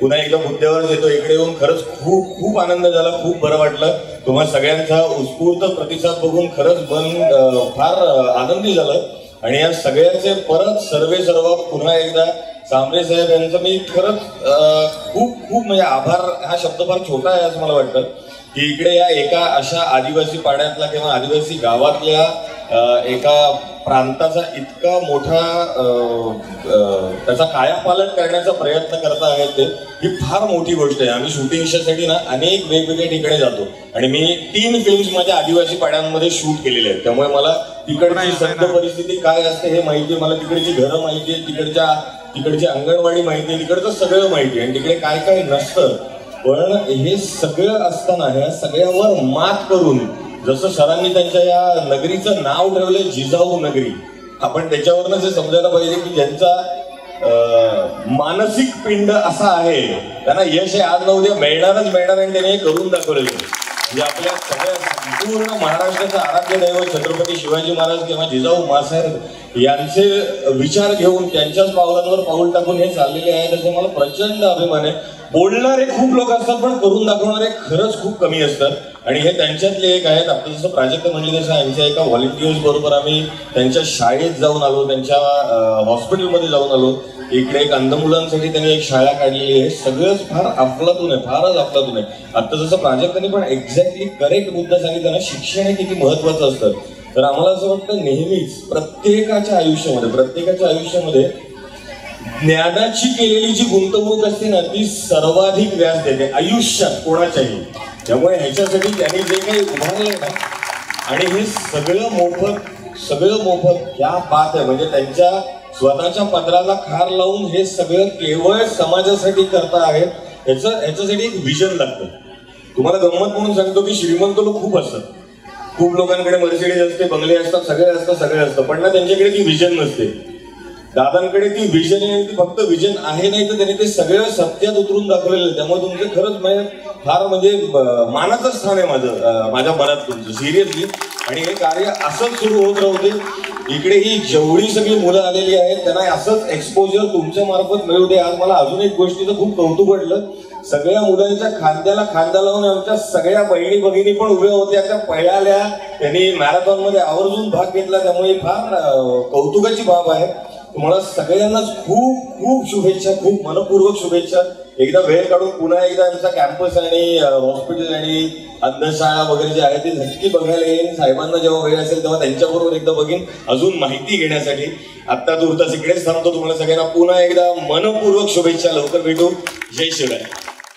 पुन्हा एकदा मुद्द्यावर येतो. इकडे येऊन खरंच खूप खूप आनंद झाला. खूप बरं वाटलं. तुम्हा सगळ्यांचा उत्स्फूर्त प्रतिसाद बघून खरंच मन फार आनंदी झालं. आणि या सगळ्यांचे परत सर्वे सर्व पुन्हा एकदा. सांबरे साहेब यांचं मी खरंच खूप खूप म्हणजे आभार. हा शब्द फार छोटा आहे असं मला वाटतं. की इकडे या एका अशा आदिवासी पाड्यातला किंवा आदिवासी गावातल्या एका प्रांताचा इतका मोठा त्याचा कायापालट करण्याचा प्रयत्न करता आहेत ते ही फार मोठी गोष्ट आहे. आम्ही शूटिंगसाठी ना अनेक वेगवेगळ्या ठिकाणी जातो. आणि मी तीन फिल्म्स माझ्या आदिवासी पाड्यांमध्ये शूट केलेले आहेत. त्यामुळे मला तिकडची सद्य परिस्थिती काय असते हे माहिती आहे. मला तिकडची घरं माहिती आहे तिकडच्या तिकडची अंगणवाडी माहिती आहे तिकडचं सगळं माहिती आहे. आणि तिकडे काय काय नसतं. पण हे सगळं असताना ह्या सगळ्यावर मात करून जसं सरांनी त्यांच्या या नगरीचं नाव ठेवलंय जिजाऊ नगरी आपण त्याच्यावरनं हे समजायला पाहिजे की ज्यांचा मानसिक पिंड असा आहे त्यांना यश हे आज न उद्या मिळणारच मिळणार आणि त्यांनी हे करून दाखवलेलं म्हणजे आपल्या सगळ्या संपूर्ण महाराष्ट्राचं आराध्य दैव छत्रपती शिवाजी महाराज किंवा जिजाऊ मासाहेब यांचे विचार घेऊन त्यांच्याच पावलांवर पाऊल टाकून हे चाललेले आहे त्याचा मला प्रचंड अभिमान आहे. बोलणारे खूप लोक असतात पण करून दाखवणारे खरंच खूप कमी असतात. आणि हे त्यांच्यातले एक आहेत. आपलं जसं प्राजक्त म्हणले तसं आमच्या एका व्हॉलेंटियर्स बरोबर आम्ही त्यांच्या शाळेत जाऊन आलो त्यांच्या हॉस्पिटलमध्ये जाऊन आलो. इकडे एक अंध मुलांसाठी त्यांनी एक शाळा काढलेली आहे. सगळंच फार अफलातून आहे फारच अफलातून आहे. आता जसं प्राजक्तांनी पण एक्झॅक्टली करेक्ट मुद्दा सांगितला ना शिक्षण हे किती महत्वाचं असतं. तर आम्हाला असं वाटतं नेहमीच प्रत्येकाच्या आयुष्यामध्ये प्रत्येकाच्या आयुष्यामध्ये ज्ञानाची केलेली जी गुंतवणूक असते ना ती सर्वाधिक व्याज देते. आयुष्यात कोणाच्याही. त्यामुळे ह्याच्यासाठी त्यांनी जे काही उभारलंय ना आणि हे सगळं मोफत सगळं मोफत या पात आहे. म्हणजे त्यांच्या स्वतःच्या पदराला खार लावून हे सगळं केवळ समाजासाठी करता आहेत ह्याचं ह्याच्यासाठी एक विजन लागतं. तुम्हाला गंमत म्हणून सांगतो की श्रीमंत लोक खूप असतात. खूप लोकांकडे मर्सिडीज असते बंगले असतात सगळे असतात सगळे असतं पण ना त्यांच्याकडे ती विजन नसते. दादांकडे ती विजन आहे ती फक्त विजन आहे नाही तर त्यांनी ते सगळं सत्यात उतरून दाखवलेलं आहे. त्यामुळे तुमचं खरंच म्हणजे फार म्हणजे मानाचं स्थान आहे माझं माझ्या मनात तुमचं सिरियसली आणि हे कार्य असंच सुरू होत राहते इकडे ही जेवढी सगळी मुलं आलेली आहेत त्यांना असंच एक्सपोजर तुमच्या मार्फत मिळू दे. आज मला अजून एक गोष्टीचं खूप कौतुक वाटलं. सगळ्या मुलांच्या खांद्याला खांदा लावून आमच्या सगळ्या बहिणी भगिनी पण उभ्या होत्या. त्या पळाल्या त्यांनी मॅरेथॉनमध्ये आवर्जून भाग घेतला. त्यामुळे फार कौतुकाची बाब आहे. तुम्हाला सगळ्यांनाच खूप खूप शुभेच्छा खूप मनपूर्वक शुभेच्छा. एकदा वेळ काढून पुन्हा एकदा आमचा कॅम्पस आणि हॉस्पिटल आणि अंधशाळा वगैरे जे आहे ते नक्की बघायला येईन साहेबांना जेव्हा वेळ असेल तेव्हा त्यांच्याबरोबर एकदा बघीन. अजून माहिती घेण्यासाठी आत्ता तुर्तास इकडेच थांबतो. तुम्हाला सगळ्यांना पुन्हा एकदा मनपूर्वक शुभेच्छा. लवकर भेटू. जय शिवराय.